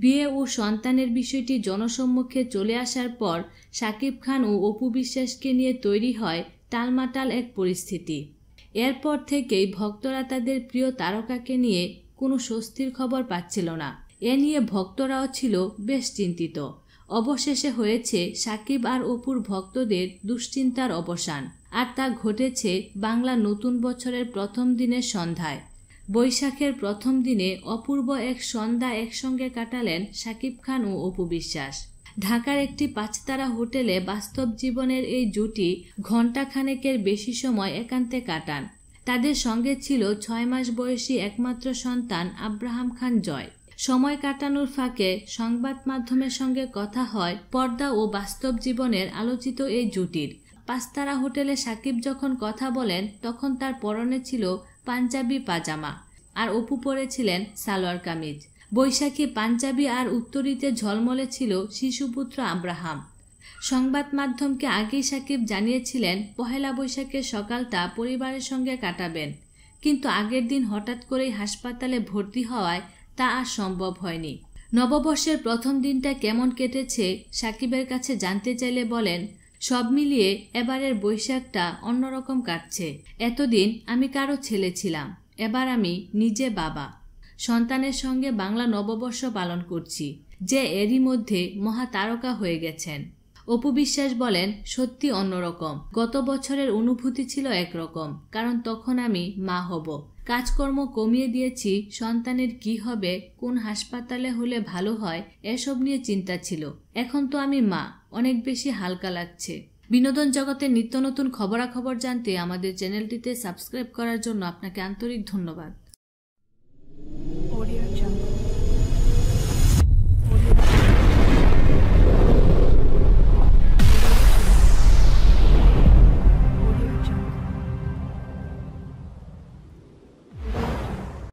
বিয়ে ও সন্তানের বিষয়টি জনসম্মুখে চলে আসার পর শাকিব খান ও অপু বিশ্বাসকে নিয়ে তৈরি হয় টালমাটাল এক পরিস্থিতি। এরপর থেকেই ভক্তরা তাদের প্রিয় তারকাকে নিয়ে কোনো স্বস্তির খবর পাচ্ছিল না। এ নিয়ে ভক্তরাও ছিল বেশ চিন্তিত। অবশেষে হয়েছে সাকিব আর অপুর ভক্তদের দুশ্চিন্তার অবসান। আর তা ঘটেছে বাংলা নতুন বছরের প্রথম দিনের সন্ধ্যায়। বৈশাখের প্রথম দিনে অপূর্ব এক সন্ধ্যা একসঙ্গে কাটালেন সাকিব খান ও অপু বিশ্বাস। ঢাকার একটি পাঁচতারা হোটেলে বাস্তব জীবনের এই জুটি ঘণ্টাখানেকের বেশি সময় একান্তে কাটান। তাদের সঙ্গে ছিল ছয় মাস বয়সী একমাত্র সন্তান আব্রাহাম খান জয়। সময় কাটানোর ফাঁকে সংবাদ মাধ্যমের সঙ্গে কথা হয় পর্দা ও বাস্তব জীবনের আলোচিত এই জুটির। পাঁচতারা হোটেলে সাকিব যখন কথা বলেন, তখন তার পরনে ছিল পাঞ্জাবি পাজামা আর অপু পরেছিলেন সালোয়ার কামিজ। বৈশাখী পাঞ্জাবি আর উত্তরীতে ঝলমলে ছিল শিশুপুত্র আব্রাহাম। সংবাদ মাধ্যমকে আগেই সাকিব জানিয়েছিলেন, পহেলা বৈশাখের সকালটা পরিবারের সঙ্গে কাটাবেন। কিন্তু আগের দিন হঠাৎ করেই হাসপাতালে ভর্তি হওয়ায় তা আর সম্ভব হয়নি। নববর্ষের প্রথম দিনটা কেমন কেটেছে, সাকিবের কাছে জানতে চাইলে বলেন সব মিলিয়ে এবারের বৈশাখটা অন্যরকম কাটছে। এতদিন আমি কারও ছেলে ছিলাম, এবার আমি নিজে বাবা। সন্তানের সঙ্গে বাংলা নববর্ষ পালন করছি, যে এরই মধ্যে মহা তারকা হয়ে গেছেন। অপু বিশ্বাস বলেন, সত্যি অন্যরকম। গত বছরের অনুভূতি ছিল একরকম, কারণ তখন আমি মা হব। কাজকর্ম কমিয়ে দিয়েছি, সন্তানের কি হবে, কোন হাসপাতালে হলে ভালো হয়, এসব নিয়ে চিন্তা ছিল। এখন তো আমি মা, অনেক বেশি হালকা লাগছে। বিনোদন জগতের নিত্য নতুন খবরাখবর জানতে আমাদের চ্যানেলটিতে সাবস্ক্রাইব করার জন্য আপনাকে আন্তরিক ধন্যবাদ।